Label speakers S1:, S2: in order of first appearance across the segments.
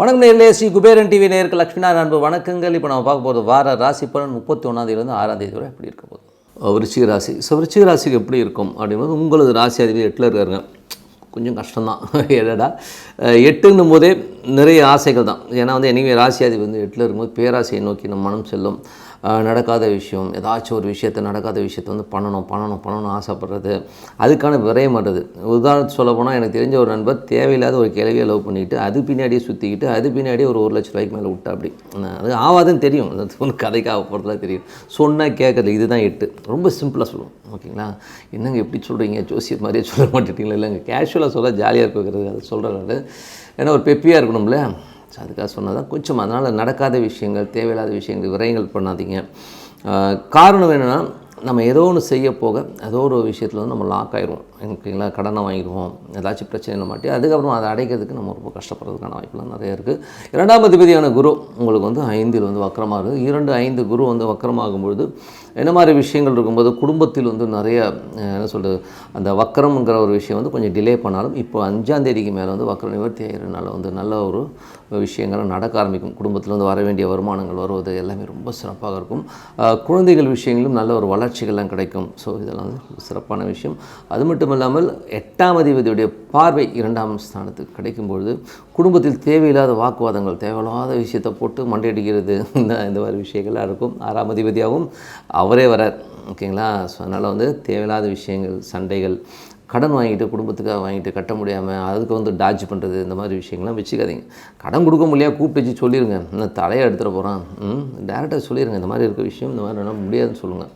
S1: வணக்கம் நேரிலே ஸ்ரீ குபேரன் டிவி நேருக்கு லக்ஷ்மிநாத அன்பு வணக்கங்கள். இப்போ நம்ம பார்க்க போகிறது வார ராசி பலன் முப்பத்தி ஒன்றாந்தேதியிலேருந்து ஆறாம் தேதி வரை எப்படி இருக்க போகுது? விருச்சிக ராசி. ஸோ விருச்சிக ராசிக்கு எப்படி இருக்கும் அப்படிங்கும்போது உங்களது ராசி அதிபதி எட்டில் இருக்காருங்க. கொஞ்சம் கஷ்டம்தான். என்னடா? எட்டுன்னும் போதே நிறைய ஆசைகள் தான். ஏன்னா வந்து எனவே ராசி அதிபதி வந்து எட்டில் இருக்கும்போது பேராசையை நோக்கி நம்ம மனம் செல்லும். நடக்காத விஷயம் ஏதாச்சும் ஒரு விஷயத்தை நடக்காத விஷயத்தை வந்து பண்ணணும் பண்ணணும் பண்ணணும் ஆசைப்படுறது. அதுக்கான விரயம் பண்ணுறது உதாரணத்துக்கு சொல்ல போனால் எனக்கு தெரிஞ்ச ஒரு நண்பர் தேவையில்லாத ஒரு கேள்வியை லவ் பண்ணிவிட்டு அது பின்னாடியே சுற்றிக்கிட்டு அது பின்னாடியே ஒரு ஒரு லட்ச ரூபாய்க்கு மேலே விட்டா அப்படி. அது ஆவாதுன்னு தெரியும். ஒன்று கதைக்காக போகிறதுலாம் தெரியும். சொன்னால் கேட்கறது இதுதான் எட்டு. ரொம்ப சிம்பிளாக சொல்லுவோம். ஓகேங்களா? என்னங்க எப்படி சொல்கிறீங்க ஜோசியர் மாதிரியே சொல்ல மாட்டேட்டீங்களா இல்லைங்க. கேஷுவலாக சொல்ல ஜாலியாக இருக்கிறது அதை சொல்கிறேன் ஏன்னா ஒரு பெப்பியாக இருக்கணும்ல. ஸோ அதுக்காக சொன்னதான் கொஞ்சம் அதனால் நடக்காத விஷயங்கள் தேவையில்லாத விஷயங்கள் விரயங்கள் பண்ணாதீங்க. காரணம் என்னென்னா நம்ம ஏதோ ஒன்று செய்ய போக ஏதோ ஒரு விஷயத்தில் வந்து நம்ம லாக் ஆயிடுவோம். ஓகேங்களா கடனை வாங்கிடுவோம் ஏதாச்சும் பிரச்சனை மாட்டி அதுக்கப்புறம் அதை அடைக்கிறதுக்கு நம்ம ரொம்ப கஷ்டப்படுறதுக்கான வாய்ப்புலாம் நிறைய இருக்குது இரண்டாம் அதிபதியான குரு உங்களுக்கு வந்து ஐந்தில் வந்து வக்கரமாக இருக்குது இரண்டு ஐந்து குரு வந்து வக்கரமாகும் பொழுது என்ன மாதிரி விஷயங்கள் இருக்கும்போது குடும்பத்தில் வந்து நிறைய என்ன சொல்கிறது அந்த வக்கரம்ங்கிற ஒரு விஷயம் வந்து கொஞ்சம் டிலே பண்ணாலும் இப்போ அஞ்சாந்தேதிக்கு மேலே வந்து வக்கர நிவர்த்தி ஆகிறதுனால வந்து நல்ல ஒரு விஷயங்கள் நடக்க ஆரம்பிக்கும். குடும்பத்தில் வந்து வர வேண்டிய வருமானங்கள் வருவது எல்லாமே ரொம்ப சிறப்பாக இருக்கும். குழந்தைகள் விஷயங்களும் நல்ல ஒரு வளர்ச்சிகள்லாம் கிடைக்கும். ஸோ இதெல்லாம் வந்து சிறப்பான விஷயம். அது மட்டும் இல்லாமல் எட்டாம் அதிபதியுடைய பார்வை இரண்டாம் ஸ்தானத்துக்கு கிடைக்கும் பொழுது குடும்பத்தில் தேவையில்லாத வாக்குவாதங்கள் தேவையில்லாத விஷயத்தை போட்டு மண்டையடிக்கிறது இந்த இந்த மாதிரி விஷயங்கள்லாம் இருக்கும். ஆறாம் அதிபதியாகவும் அவரே வரார் ஓகேங்களா? ஸோ அதனால் வந்து தேவையில்லாத விஷயங்கள் சண்டைகள் கடன் வாங்கிட்டு குடும்பத்துக்காக வாங்கிட்டு கட்ட முடியாமல் அதுக்கு வந்து டாஜ் பண்ணுறது இந்த மாதிரி விஷயங்கள்லாம் வச்சுக்காதீங்க. கடன் கொடுக்க முடியாது கூப்பிட்டு வச்சு சொல்லிடுங்க இந்த தலையை எடுத்துகிட்டு போகிறான் ம் டேரெக்டாக சொல்லிடுங்க இந்த மாதிரி இருக்க விஷயம் இந்த மாதிரி எல்லாம் முடியாதுன்னு சொல்லுங்கள்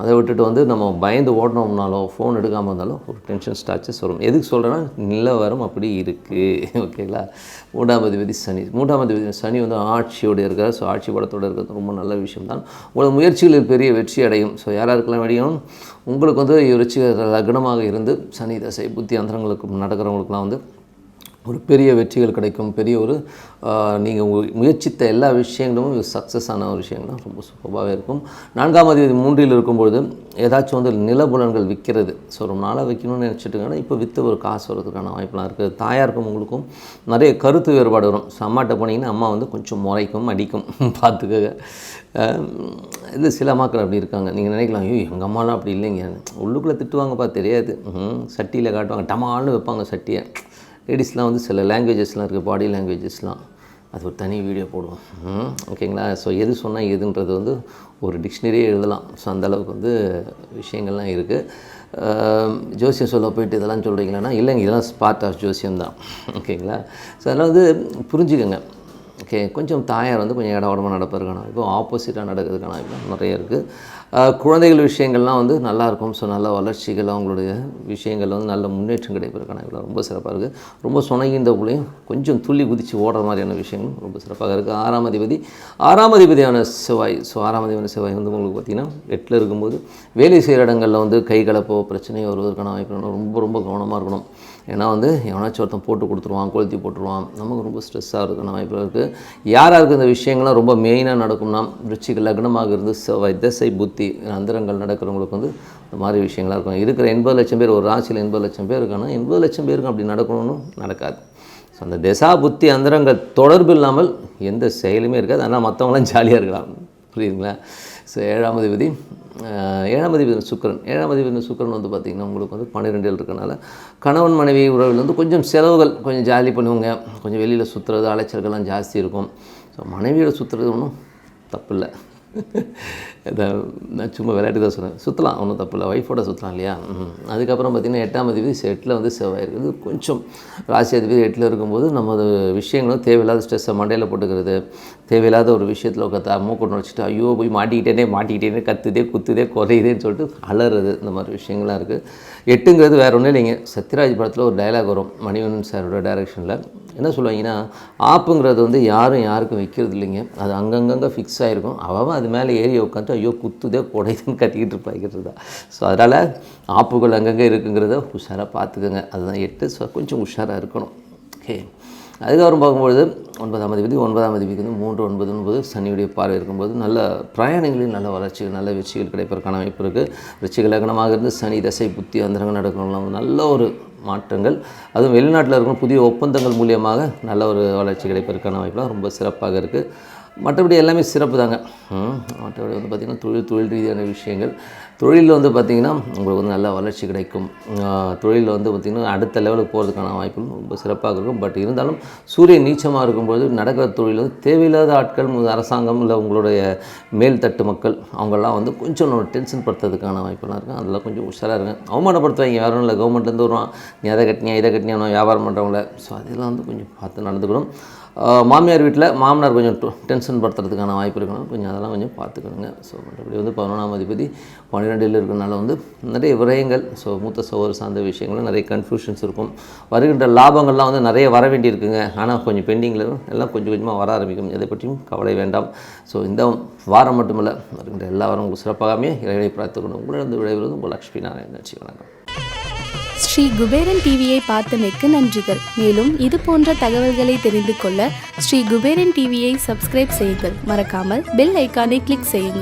S1: அதை விட்டுட்டு வந்து நம்ம பயந்து ஓடணும்னாலோ ஃபோன் எடுக்காமல் இருந்தாலும் ஒரு டென்ஷன் ஸ்டாச்சஸ் வரும் எதுக்கு சொல்கிறேன்னா நிலவரம் அப்படி இருக்குது ஓகேங்களா மூன்றாம் அதிபதி சனி. மூன்றாம் அதிபதி சனி வந்து ஆட்சியோடு இருக்கிற ஸோ ஆட்சி படத்தோடு இருக்கிறது ரொம்ப நல்ல விஷயம் தான் உங்களோட முயற்சிகளில் பெரிய வெற்றி அடையும். ஸோ யாராக இருக்கலாம் அடையும் உங்களுக்கு வந்து ருச்சி லக்னமாக இருந்து சனி தசை புத்தி அந்தரங்களுக்கு நடக்கிறவங்களுக்குலாம் வந்து ஒரு பெரிய வெற்றிகள் கிடைக்கும். பெரிய ஒரு நீங்கள் முயற்சித்த எல்லா விஷயங்களும் சக்ஸஸ் ஆன ஒரு விஷயங்களும் ரொம்ப சூப்பராகவே இருக்கும். நான்காம் தேதி மூன்றில் இருக்கும்பொழுது ஏதாச்சும் வந்து நிலபுலன்கள் விற்கிறது ஸோ ரொம்ப நாளாக விற்கணும்னு நினச்சிட்டுங்கன்னா இப்போ விற்று ஒரு காசு வரதுக்கான வாய்ப்பெலாம் இருக்குது தாயாருக்கும் உங்களுக்கும் நிறைய கருத்து வேறுபாடு வரும். ஸோ அம்மாட்ட போனீங்கன்னா அம்மா வந்து கொஞ்சம் முறைக்கும் அடிக்கும். பார்த்துக்க இது சில அம்மாக்கள் அப்படி இருக்காங்க. நீங்கள் நினைக்கலாம் ஐயோ எங்கள் அம்மாலாம் அப்படி இல்லைங்க. உள்ளுக்குள்ளே திட்டுவாங்கப்பா தெரியாது. சட்டியில் காட்டுவாங்க. டமால்னு வைப்பாங்க சட்டியை. லேடிஸ்லாம் வந்து சில லாங்குவேஜஸ்லாம் இருக்குது பாடி லாங்குவேஜஸ்லாம் அது ஒரு தனி வீடியோ போடுவோம். ஓகேங்களா ஸோ எது சொன்னால் எதுன்றது வந்து ஒரு டிக்ஷனரியே எழுதலாம். ஸோ அந்தளவுக்கு வந்து விஷயங்கள்லாம் இருக்குது ஜோசியம் சொல்ல போயிட்டு இதெல்லாம் சொல்கிறீங்களான்னா இல்லைங்க இதெல்லாம் பார்ட் ஆஃப் ஜோசியம் தான். ஓகேங்களா ஸோ அதெல்லாம் வந்து புரிஞ்சுக்கோங்க. ஓகே கொஞ்சம் தாயார் வந்து கொஞ்சம் இடவடமாக நடப்பதற்கான இப்போ ஆப்போசிட்டாக நடக்கிறதுக்கான வாய்ப்பு நிறைய இருக்குது குழந்தைகள் விஷயங்கள்லாம் வந்து நல்லாயிருக்கும். ஸோ நல்ல வளர்ச்சிகள் அவங்களுடைய விஷயங்கள் வந்து நல்ல முன்னேற்றம் கிடைப்பதற்கான இவ்வளோ ரொம்ப சிறப்பாக இருக்குது. ரொம்ப சுணங்கின்ற பிள்ளையும் கொஞ்சம் துள்ளி குதித்து ஓடுற மாதிரியான விஷயங்களும் ரொம்ப சிறப்பாக இருக்குது. ஆறாம் அதிபதி ஆறாம் அதிபதியான செவ்வாய் ஸோ ஆறாம் அதிபதியான செவ்வாய் வந்து உங்களுக்கு பார்த்திங்கன்னா எட்டில் இருக்கும்போது வேலை செய்கிற இடங்களில் வந்து கை கலப்போ பிரச்சனையோ வருவதற்கான வாய்ப்பு ரொம்ப ரொம்ப கவனமாக இருக்கணும். ஏன்னா வந்து எவனாச்சும் ஒருத்தன் போட்டு கொடுத்துருவான் கொளுத்தி போட்டுருவான். நமக்கு ரொம்ப ஸ்ட்ரெஸ்ஸாக இருக்குன்னு வாய்ப்பு இருக்குது. யாராருக்கு இந்த விஷயங்கள்லாம் ரொம்ப மெயினாக நடக்கும்னா ருச்சிக்கு லக்னமாக இருந்து செவ்வாய் திசை புத்தி அந்தரங்கள் நடக்கிறவங்களுக்கு வந்து இந்த மாதிரி விஷயங்களாக இருக்கும். இருக்கிற எண்பது லட்சம் பேர் ஒரு ராசியில் எண்பது லட்சம் பேர் இருக்காங்கன்னா எண்பது லட்சம் பேருக்கு அப்படி நடக்கணும்னு நடக்காது. ஸோ அந்த திசா புத்தி அந்தரங்கள் தொடர்பு இல்லாமல் எந்த செயலுமே இருக்காது. ஆனால் மற்றவங்களாம் ஜாலியாக இருக்கலாம். புரியுதுங்களா? ஸோ ஏழாம் அதிபதி ஏழாம் அதிபதி சுக்கரன். ஏழாம் அதிபதி சுக்கரன் வந்து பார்த்திங்கன்னா உங்களுக்கு வந்து பன்னிரெண்டில் இருக்கனால கணவன் மனைவி உறவில் வந்து கொஞ்சம் செலவுகள் கொஞ்சம் ஜாலி பண்ணுவாங்க. கொஞ்சம் வெளியில் சுற்றுறது அலைச்சல்கள்லாம் ஜாஸ்தி இருக்கும். ஸோ மனைவியோட சுற்றுறது ஒன்றும் தப்பு இல்லை நான் சும்மா விளையாட்டு தான் சொன்னேன் சுற்றலாம் ஒன்றும் தப்பு இல்லை. ஒய்ஃபோட சுற்றலாம் இல்லையா? அதுக்கப்புறம் பார்த்திங்கன்னா எட்டாம் அதிபதி எட்டில் வந்து செவ்வாய் இருக்குது. கொஞ்சம் ராசி அதிபதி எட்டில் இருக்கும்போது நமது விஷயங்களும் தேவையில்லாத ஸ்ட்ரெஸ்ஸை மண்டையில் போட்டுக்கிறது. தேவையில்லாத ஒரு விஷயத்தில் உட்காந்து மூக்கு நுழைச்சிட்டு ஐயோ போய் மாட்டிக்கிட்டேனே மாட்டிக்கிட்டேனே கத்துதே குத்துதே குறையுதேன்னு சொல்லிட்டு அலறது. இந்த மாதிரி விஷயங்கள்லாம் இருக்குது எட்டுங்கிறது வேறு ஒன்றும் இல்லைங்க. சத்யராஜ் படத்தில் ஒரு டைலாக் வரும் மணிவன் சாரோட டைரக்ஷனில் என்ன சொல்லுவாங்கன்னா ஆப்புங்கிறது வந்து யாரும் யாருக்கும் வைக்கிறது இல்லைங்க. அது அங்கங்கங்கே ஃபிக்ஸ் ஆகிருக்கும் அவன் அது மேலே ஏறி உட்காந்து ஐயோ குத்துதே குடையுதுன்னு கத்திக்கிட்டு இருப்பாங்கிறது தான் ஸோ அதனால் ஆப்புகள் அங்கங்கே இருக்குங்கிறத உஷாராக பார்த்துக்கோங்க. அதுதான் எட்டு. ஸோ கொஞ்சம் உஷாராக இருக்கணும். ஓகே அதுக்கப்புறம் பார்க்கும்பொழுது ஒன்பதாம் அதிபதி ஒன்பதாம் அதிபதிக்கு வந்து மூன்று ஒன்பது ஒன்பது சனியுடைய பார்வை இருக்கும்போது நல்ல பிரயாணங்களில் நல்ல வளர்ச்சிகள் நல்ல வெற்றிகள் கிடைப்பதற்கான வாய்ப்பு இருக்குது விருச்சிக லக்னமாக இருந்து சனி தசை புத்தி அந்தரங்கள் நடக்கணும் நல்ல ஒரு மாற்றங்கள். அதுவும் வெளிநாட்டில் இருக்கிற புதிய ஒப்பந்தங்கள் மூலியமாக நல்ல ஒரு வளர்ச்சி கிடைப்பதற்கான வாய்ப்புலாம் ரொம்ப சிறப்பாக இருக்குது மற்றபடி எல்லாமே சிறப்பு தாங்க மற்றபடி வந்து பார்த்திங்கன்னா தொழில் தொழில் ரீதியான விஷயங்கள். தொழிலில் வந்து பார்த்திங்கன்னா உங்களுக்கு வந்து நல்ல வளர்ச்சி கிடைக்கும். தொழிலில் வந்து பார்த்திங்கன்னா அடுத்த லெவலுக்கு போகிறதுக்கான வாய்ப்புகள் ரொம்ப சிறப்பாக இருக்கும். பட் இருந்தாலும் சூரியன் நீச்சமாக இருக்கும்போது நடக்கிற தொழில் வந்து தேவையில்லாத ஆட்கள் அரசாங்கம் இல்லை உங்களுடைய மேல்தட்டு மக்கள் அவங்கெல்லாம் வந்து கொஞ்சம் நம்ம டென்ஷன் படுத்துறதுக்கான வாய்ப்புலாம் இருக்கும் அதெல்லாம் கொஞ்சம் உஷாராக இருங்க. அவமானப்படுத்துவாங்க. யாரும் இல்லை. கவர்மெண்ட்லேருந்து வருவான். நீ அதை கட்டினியா இதை கட்டினியா வியாபாரம் பண்ணுறவங்கள ஸோ அதெல்லாம் வந்து கொஞ்சம் பார்த்து நடந்துக்கணும். மாமியார் வீட்டில் மாமனார் கொஞ்சம் டென்ஷன் படுத்துறதுக்கான வாய்ப்பு இருக்கணும். கொஞ்சம் அதெல்லாம் கொஞ்சம் பார்த்துக்கணுங்க. ஸோ மற்றபடி வந்து பதினொன்றாம் அதிபதி பன்னிரெண்டில் இருக்கிறனால வந்து நிறைய விரயங்கள் ஸோ மூத்த சகோதர சார்ந்த விஷயங்களும் நிறைய கன்ஃபியூஷன்ஸ் இருக்கும். வருகின்ற லாபங்கள்லாம் வந்து நிறைய வர வேண்டியிருக்குங்க. ஆனால் கொஞ்சம் பெண்டிங்கில் எல்லாம் கொஞ்சம் கொஞ்சமாக வர ஆரம்பிக்கும். எதை பற்றியும் கவலை வேண்டாம். ஸோ இந்த வாரம் மட்டுமல்ல வருகின்ற எல்லா வாரம் உங்களுக்கு சிறப்பாகவே இறைவனை பிரார்த்துக்கணும் உங்களிடம் விடைபெறுவது உங்கள் லக்ஷ்மி நாராயணன் நன்றி வணக்கம்.
S2: ஸ்ரீ குபேரன் டிவியை பார்த்தமைக்கு நன்றிகள். மேலும் இது போன்ற தகவல்களை தெரிந்து கொள்ள ஸ்ரீ குபேரன் டிவியை சப்ஸ்கிரைப் செய்யுங்கள். மறக்காமல் பெல் ஐக்கானை கிளிக் செய்யுங்கள்.